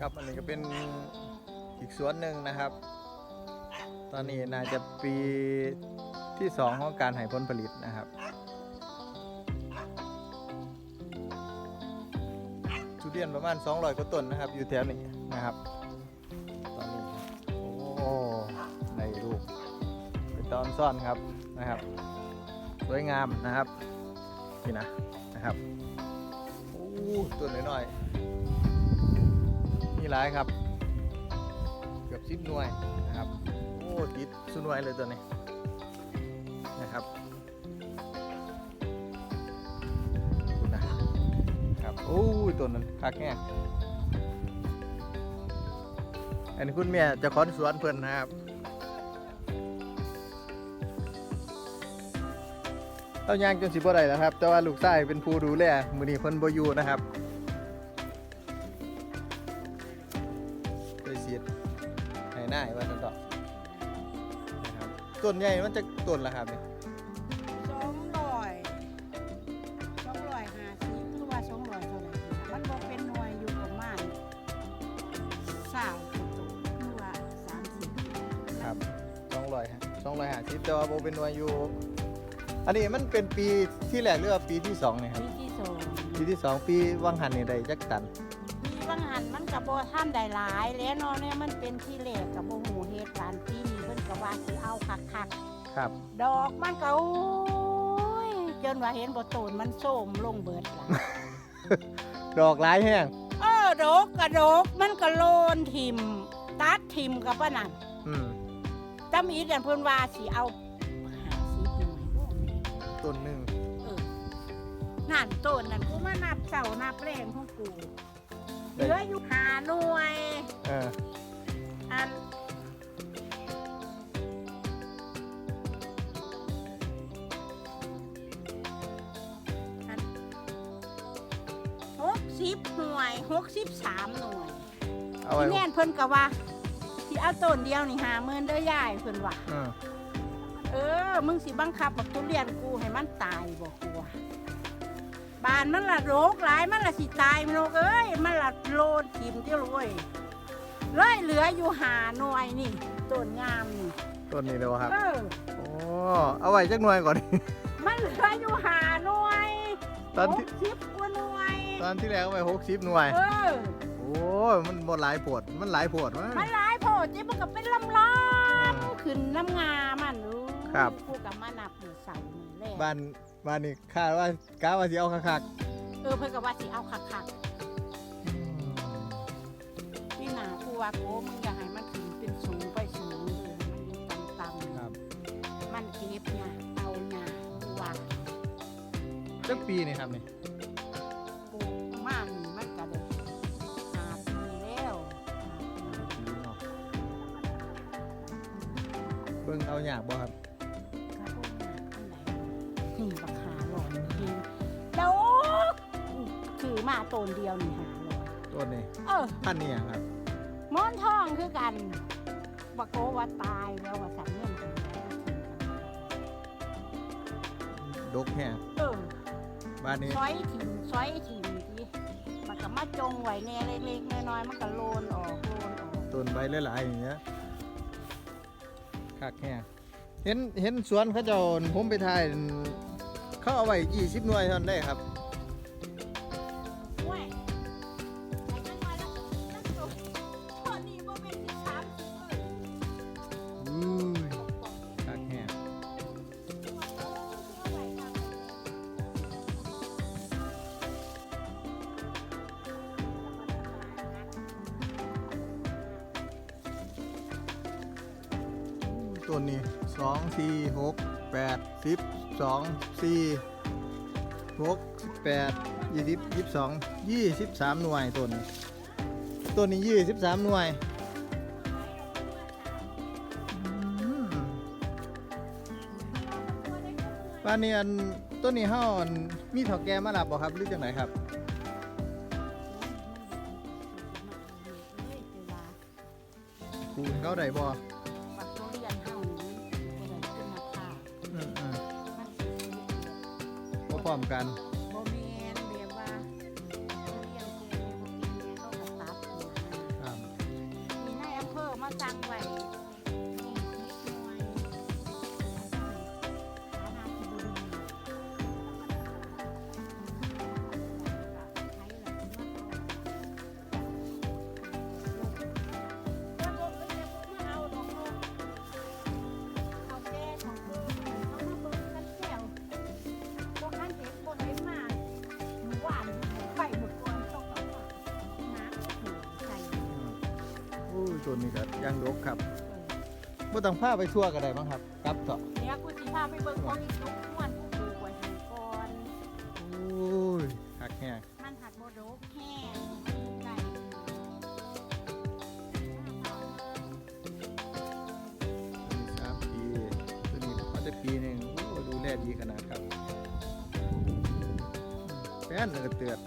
ครับอันนี้ก็เป็นอีกสวนหนึ่งนะครับ ตอนนี้น่าจะปีที่สองของการให้ผลผลิตนะครับ ทุเรียนประมาณ 200กว่าต้นนะครับ อยู่แถวนี้นะครับ ตอนนี้โอ้ในลูกเป็นตอนซ่อนครับนะครับ สวยงามนะครับนี่นะนะครับโอ้ต้นน้อยๆีหลายครับ เกือบสิบหน่วยนะครับ โอ้ติดสุดหน่วยเลยตัวนี้นะครับดูนะครับโอ้ยต้นนั้นคักแง่อันนี้คุณแม่จะขอนสวนเพิ่อนนะครับเอายางจนสิบ่ได้แล้วครับ แต่ว่าลูกชายเป็นผู้ดูแลมือนี้เพิ่นบ่อยู่นะครับ ต้นใหญ่มันจะต้นละครับเนี่ยสองร้อยสองร้อยห้าสิบหรือว่าสองร้อยเท่าไหร่มันบอกเป็นหน่วยอยู่ประมาณสามสิบตัวหรือว่าสามสิบครับ200ฮะ250แต่ว่าบ่เป็นหน่วยอยู่ อันนี้มันเป็นปีที่แรกหรือว่าปีที่สองเนี่ยครับ ปีที่สองปีที่สองปีวังหันนี่ได้จักตันปี บางหันมันกับโบท่านได้หลาย แล้วเนาะเนี่ยมันเป็นที่แรกกับโบหูเหตุการณ์ปีนี้เพิ่นก็ว่าสิเอาคักครับ ๆดอกมันก็โอ้ยจนว่าเห็นบ่ตูนมันโสมลงเบิดละดอกหลายแห้งเออดอกกระดกมันก็โลนทิมตัดทิมกับปะนั่นอืมจำอีกอย่างเพิ่นว่าสิเอาหาสิบหน่วยบ่แม่นต้นหนึงเออนั่นต้นนั่นกูมานับเสานับแรงของกู เหลืออยู่หาหน่วยเอออันอันหกสิบหน่วยหกสิบสามหน่วยเอาไว้ที่แน่นเพิ่นก็ว่าที่เอาต้นเดียวนี่หาเมินเด้อยายเพิ่นว่าอืมเออ มึงสิบังคับบักทุเรียนกูให้มันตายบอกกูว่า บานมันละโรคหลายมันละสิตายมันโรคเอ้ยมันละโลดทิมเที่ยวเลยเลยเหลืออยู่หาหน่วยนี่ต้นงามนี่ต้นนี้เลยวะครับ เออโอ้ เอาไว้จักหน่วยก่อน มันเหลืออยู่หาหน่วยตอนที่หกสิบกว่าหน่วย ตอนที่แล้วเอาไว้หกสิบหน่วย เออ โอ้ยมันบดหลายปวด มันหลายปวดวะมันหลายโพดจิมันก็เป็นลำลำขึ้นน้ำงามันรู้ ครับกูกับมานับหนึ่งเสาหนึ่งแรกบ้านบ้านนี่คาดว่ากาว่าสิเอาคักเออเพิ่นก็ว่าสิเอาคักๆๆพี่หนากูว่าโก้มึงอย่าให้มันขึ้นเป็นสูงไปสูงเลยมันอยู่ต่ำครับๆมันเก็บเนี่ยเอาเนี่ยกูว่าจักปีนี่ครับนี่ปลูกมานี่มันก็ได้หาปีแล้วหาปีเบิ่งเอาอยากบ่ครับ มาต้นเดียวนี่หาหลอนต้นนี้เออพันธุ์นี่หยังครับหมอนทองคือกันบักโกว่าตายแล้วว่าสั่งเงินกันแล้วทิ้งกันดกแห้งเออบ้านนี้ซอยถิ่มซอยถิ่มทีมันก็มาจงไว้แน่เล็กๆน้อยๆมันก็โลนออกโลนออกต้นใบหลายๆอย่างเงี้ยคักแห้งเห็นเห็นสวนเขาเจ้าผมไปถ่ายเขาเอาไว้20หน่วยเท่านั้นได้ครับ เว้ยตัวตัวนี้บ่เป็นที่สามสิบเลยอุ้ยคักแห้งเอาไว้ทางต้นนี้สองสี่หกแปดสิบสองสี่ หกสิบแปดยี่สิบยี่สิบสองยี่สิบสามหน่วยต้นนี้ต้นนี้ยี่สิบสามหน่วยอืมบ้านนี้อันต้นนี้เฮาอันมีเถาแก่มารับบ่ครับหรือจังไหนครับคูณเขาได้บ่ ร้อมกันบแมนแบบวาเขเลียงแกอยู่บ่กินแเขาขัดซับ มีนายอำเภอมาสั่งไว้ อู้ตัวนี้ก็ย่างดกครับบ่ต้องพาไปทั่วก็ได้มั้งครับกลับเถอะเดี๋ยวกูสิพาไปเบิ่งของอีกทุกม่วนกูปลูกไว้ให้ก่อนโอ้ยหักแห้งมันหัดบ่ดกแห้งไก่สามปีตัวนี้พอจะปีหนึ่งโอ้ดูแลดีขนาดครับแป้นเลยก็เตือด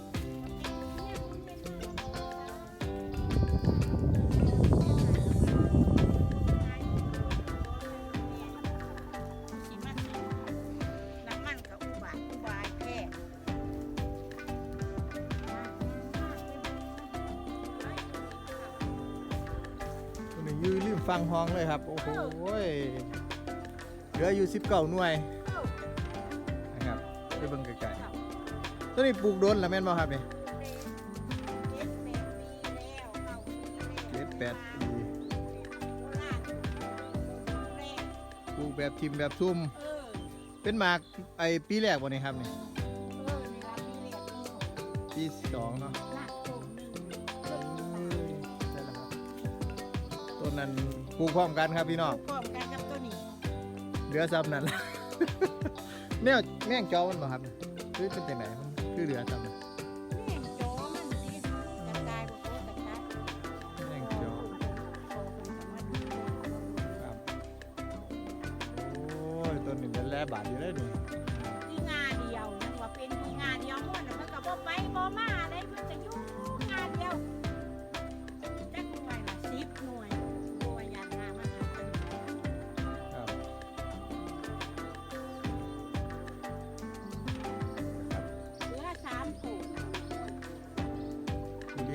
ฟังห้องเลยครับ โอ้โหยเหลืออยู่สิบเก้าหน่วยนะครับไปเบิ่งไกลๆตัวนี้ปลูกโดนแล้วแม่นบ่ครับนี่เจ็ดแปดปีปลูกแบบทิมแบบซุ่มเออเป็นหมากไอปีแรกบ่นี่ครับนี่เออในร้านนี้เรียกนี่ของปีสองเนาะ นนั้นปลูกพร้อมกันครับพี่น้องพร้อมกันกับตัวนี้เหลือซ้ำนั่นแนวแม่งจอมันบ่ครับคือเป็นจังไหนมันคือเหลือซ้ำ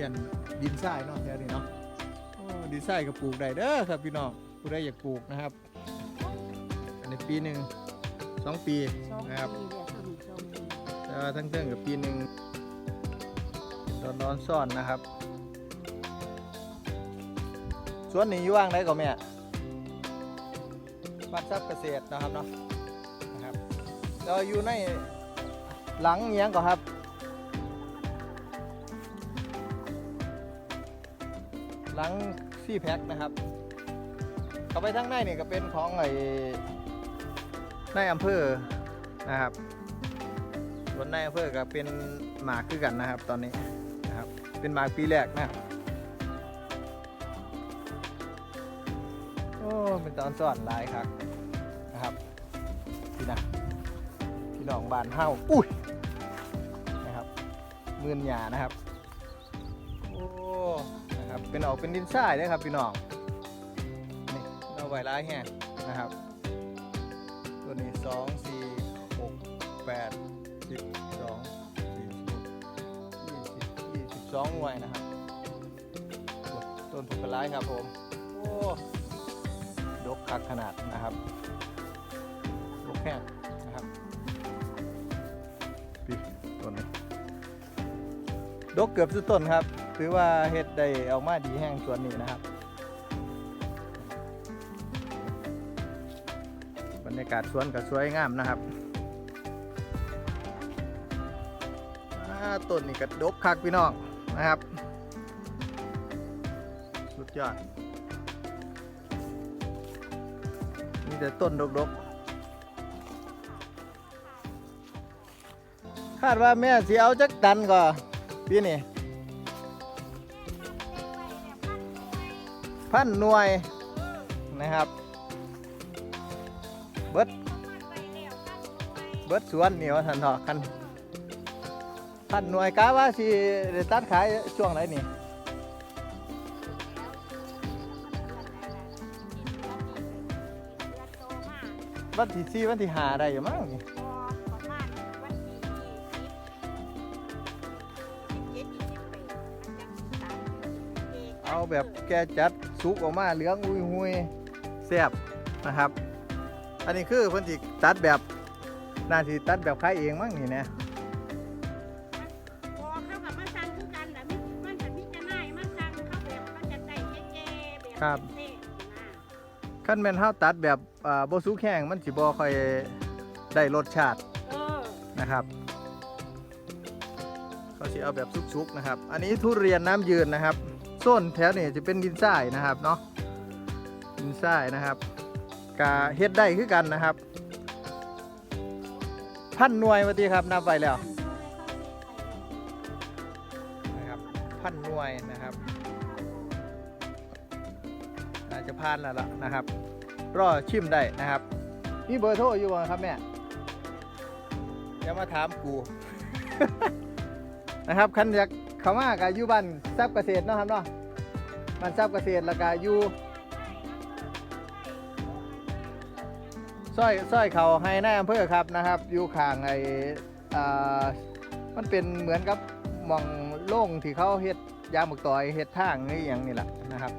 ทุเรียนดินทรายเนาะแถวนี้เนาะโอ้ดินทรายก็ปลูกได้เด้อครับพี่น้องผู้ใดอยากปลูกนะครับ อันนี้ปีหนึ่งสองปีสองนะครับปีเดียวสองสองปีแต่ว่าทั้งเทิงกับปีหนึ่งตอนนอนซ่อนนะครับสวนนี้อยู่ว่างได้ก็แม่บ้านทรัพย์เกษตรนะครับเนาะนะครับเราอยู่ในหลังเนี้ยงก็ครับ หลังซี่แพ็คนะครับเข้าไปทางในเนี่ยก็เป็นของไอ้ในายอำเภอนะครับส่วนในอำเภอก็เป็นหมากคือกันนะครับ ตอนนี้นะครับเป็นหมากปีแรกนะครับโอ้เป็นตอนสอนลายครับนะครับพี่นะพี่น้องบานเฮาอุ้ยนะครับมือนหยานะครับ เป็นออกเป็นดินทรายเลยครับพี่น้องนี่เราไว้ร้ายแห้งนะครับ ตัวนี้สองสี่หกแปดสิบสองสี่ยี่สิบยี่สิบสองหน่วยนะครับต้นผุกระไลครับผมโอ้ดกคักขนาดนะครับดกแห้งนะครับปีต้นนี้ดกเกือบสุดต้นครับ ถือว่าเฮ็ดได้ออกมาดีแห้งส่วนนี้นะครับ บรรยากาศสวนก็สวยงามนะครับต้นนี่ก็ดกคักพี่น้องนะครับ สุดยอดมีแต่ต้นดกๆ คาดว่าแม่สิเอาจักตันก่อพี่นี่ พันหน่วยนะครับ เบิดเบิดสวนเหนี่ว่าทันทอะคันพันหน่วยกะว่าสิได้ตัดขายช่วงไหนนี่วันที่สี่วันที่หาได้อยู่มั้งนี่เอาแบบแกจัด สุกออกมาเหลืองอุ้ยหุยแซ่บนะครับ อันนี้คือเพิ่นสิตัดแบบน่าสิตัดแบบขายเองมั้งนี่นะพอเข้ากับมาสั่งคือกันแต่ะมิมันจะพิจารณาให้มันสั่งเข้าแบบมันจะได้แก่ๆแบบครับเท่ๆนะขั้นแม่นเฮาตัดแบบอ่าบ่สุกแห้งมันสิบ่ค่อยได้รสชาติเออนะครับเขาสิเอาแบบสุกๆนะครับ อันนี้ทุเรียนน้ำยืนนะครับ ส้นแถวนี่จะเป็นดินทรายนะครับเนาะดินทรายนะครับกาเฮ็ดได้คือกันนะครับ พันหน่วยมาตีครับนับไปแล้วนะครับพันหน่วยนะครับอาจจะผ่านแล้วล่ะนะครับรอชิมได้นะครับมีเบอร์โทรอยู่บ่ครับแม่อย่ามาถามกูนะครับคันอยาก เขามากับอยู่บ้านทรัพย์เกษตรเนาะครับเนาะบ้านทรัพย์เกษตรแล้วก็อยู่ซอยซอยเขาให้ในอำเภอครับนะครับ อยู่ข้างไอ้อ่ามันเป็นเหมือนกับหมองโล่งที่เขาเฮ็ดยางหมึกต่อยเฮ็ดทางนี่อย่างนี่แหละนะครับ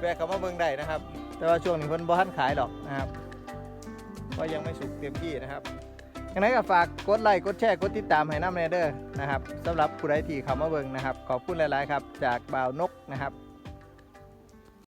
แวะเขามาเบิ่งได้นะครับ แต่ว่าช่วงนี้เพิ่นบ่ทันขายดอกนะครับเพราะยังไม่สุกเต็มที่นะครับ ยังไงก็ฝากกดไลค์กดแชร์กดติดตามให้น้ำเนเดอร์นะครับสำหรับผู้ใดที่เข้ามาเบิ่งนะครับ ขอบคุณหลาย ๆ ครับ จากบ่าวนกนะครับ